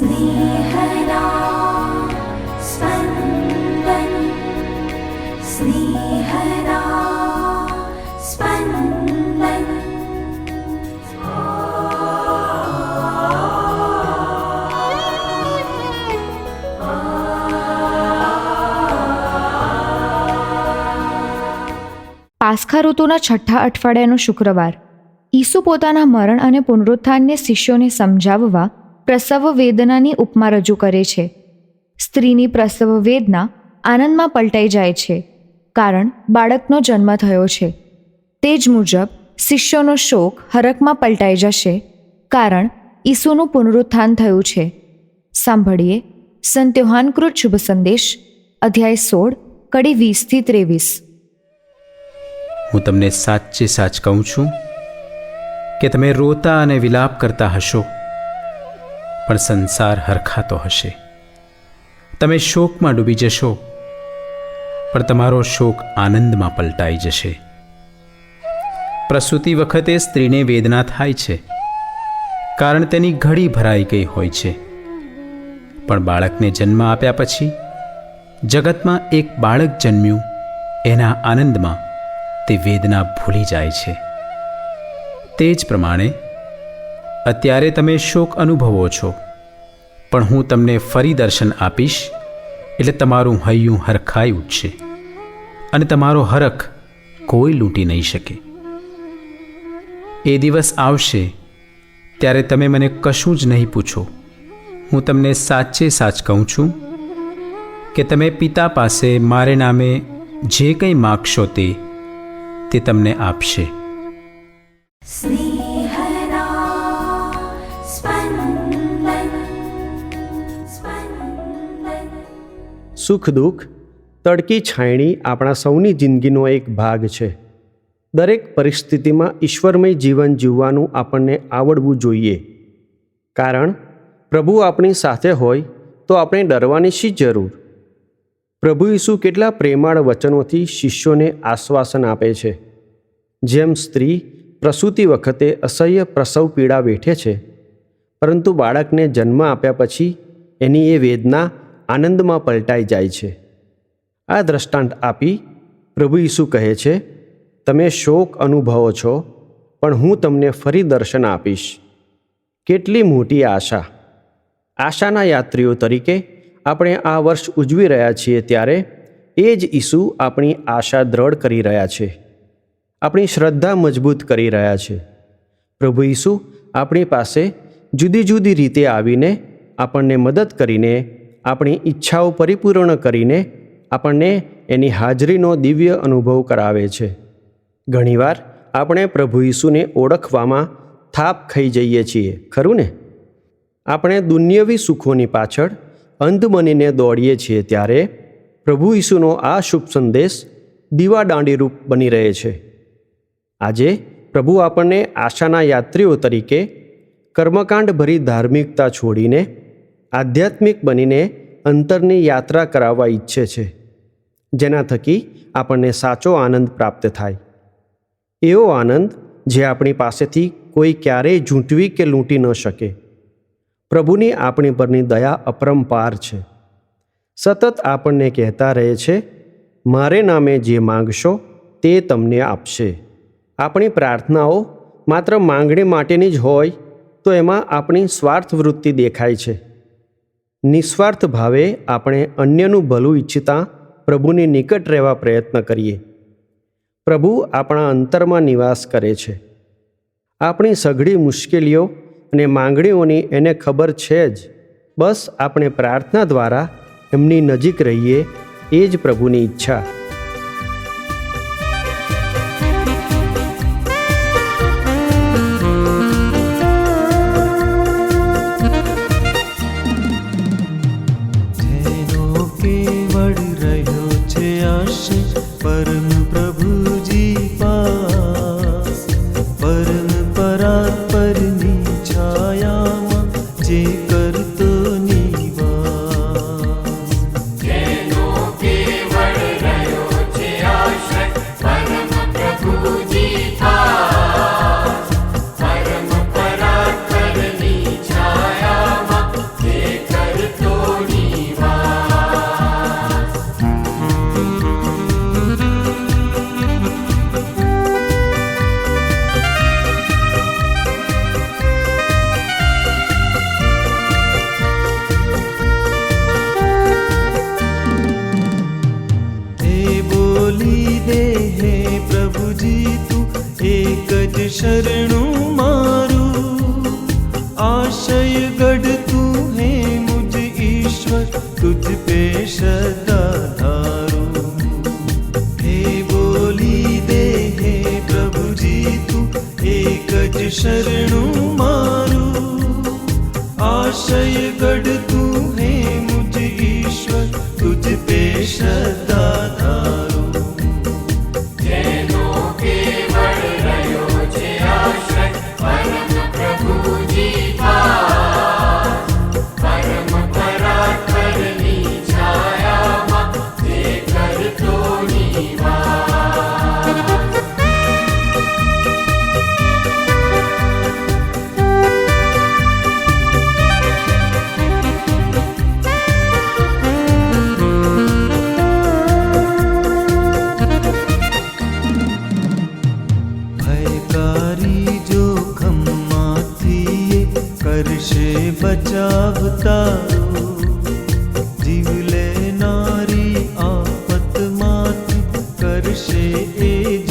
स्नेहदा स्पन्दन् स्नेहदा स्पन्दन् પાસખા ઋતુના છઠ્ઠા અઠવાડિયાનો શુક્રવાર ઈસુ પોતાના મરણ અને પુનરુત્થાનને શિષ્યોને સમજાવવા પ્રસવ વેદનાની ઉપમા રજૂ કરે છે. સ્ત્રીની પ્રસવ વેદના આનંદમાં પલટાઈ જાય છે, કારણ બાળકનો જન્મ થયો છે. તે જ મુજબ, શિષ્યોનો શોક હરકમાં પલટાઈ જશે, કારણ ઈસુનું પુનરુત્થાન થયું છે. સાંભળીએ સંત યોહાનકૃત શુભ સંદેશ, અધ્યાય સોળ, કડી વીસથી ત્રેવીસ. હું તમને સાચે સાચ કહું છું કે તમે રોતા અને વિલાપ કરતા હશો. પણ સંસાર હરખાતો હશે. તમે શોકમાં ડૂબી જશો, પણ તમારો શોક આનંદમાં પલટાઈ જશે. પ્રસૂતિ વખતે સ્ત્રીને વેદના થાય છે, કારણ તેની ઘડી ભરાઈ ગઈ હોય છે. પણ બાળકને જન્મ આપ્યા પછી, જગતમાં એક બાળક જન્મ્યું, એના આનંદમાં તે વેદના ભૂલી જાય છે. તે જ પ્રમાણે અત્યારે તમે શોક અનુભવો છો. પણ હું તમને ફરી દર્શન આપીશ, એટલે તમારું હૈયું હરખાઈ ઉઠશે અને તમારો હરખ કોઈ લૂંટી નહીં શકે. એ દિવસ આવશે ત્યારે તમે મને કશું જ નહીં પૂછો. હું તમને સાચે સાચ કહું છું કે તમે પિતા પાસે મારે નામે જે કંઈ માગશો તે તે તમને આપશે. સ્નેહ સુખ દુઃખ, તડકી છાંયણી આપણા સૌની જિંદગીનો એક ભાગ છે. દરેક પરિસ્થિતિમાં ઈશ્વરમય જીવન જીવવાનું આપણને આવડવું જોઈએ. કારણ, પ્રભુ આપણી સાથે હોય તો આપણે ડરવાની શી જરૂર? પ્રભુ ઈસુ કેટલા પ્રેમાળ વચનોથી શિષ્યોને આશ્વાસન આપે છે. જેમ સ્ત્રી પ્રસૂતિ વખતે અસહ્ય પ્રસવ પીડા વેઠે છે, પરંતુ બાળકને જન્મ આપ્યા પછી એની એ વેદના આનંદમાં પલટાઈ જાય છે. આ દ્રષ્ટાંત આપી પ્રભુ ઈસુ કહે છે, તમે શોક અનુભવો છો, પણ હું તમને ફરી દર્શન આપીશ. કેટલી મોટી આશા. આશાના યાત્રીઓ તરીકે આપણે આ વર્ષ ઉજવી રહ્યા છીએ ત્યારે એ જ ઈસુ આપણી આશા દ્રઢ કરી રહ્યા છે. આપણી શ્રદ્ધા મજબૂત કરી રહ્યા છે. પ્રભુ ઈસુ આપણી પાસે જુદી જુદી રીતે આવીને આપણને મદદ કરીને આપણી ઈચ્છાઓ પરિપૂર્ણ કરીને આપણને એની હાજરીનો દિવ્ય અનુભવ કરાવે છે. ઘણીવાર આપણે પ્રભુ ઈસુને ઓળખવામાં થાપ ખાઈ જઈએ છીએ, ખરું ને? આપણે દુન્યવી સુખોની પાછળ અંધ બનીને દોડીએ છીએ ત્યારે પ્રભુ ઈસુનો આ શુભ સંદેશ દીવાદાંડીરૂપ બની રહે છે. આજે પ્રભુ આપણને આશાના યાત્રીઓ તરીકે કર્મકાંડ ભરી ધાર્મિકતા છોડીને આધ્યાત્મિક બનીને અંતરની યાત્રા કરાવવા ઈચ્છે છે, જેના થકી આપણને સાચો આનંદ પ્રાપ્ત થાય. એવો આનંદ જે આપણી પાસેથી કોઈ ક્યારેય ઝૂંટવી કે લૂંટી ન શકે. પ્રભુની આપણી પરની દયા અપરંપાર છે. સતત આપણને કહેતા રહે છે, મારે નામે જે માંગશો તે તમને આપશે. આપણી પ્રાર્થનાઓ માત્ર માંગણી માટેની જ હોય તો એમાં આપણી સ્વાર્થ વૃત્તિ દેખાય છે. નિસ્વાર્થ ભાવે આપણે અન્યનું ભલું ઈચ્છતા પ્રભુની નિકટ રહેવા પ્રયત્ન કરીએ. પ્રભુ આપણા અંતરમાં નિવાસ કરે છે. આપણી સઘળી મુશ્કેલીઓ અને માંગણીઓની એને ખબર છે જ. બસ આપણે પ્રાર્થના દ્વારા એમની નજીક રહીએ એ જ પ્રભુની ઈચ્છા. કરી દે હે પ્રભુજી તું એક જ શરણું મારું આશય ગઢ તું હે મુજ ઈશ્વર તુજ પે સદા ધારું હે બોલી દે હે પ્રભુજી તું એક જ શરણું મારું આશય ગઢ appreciate it.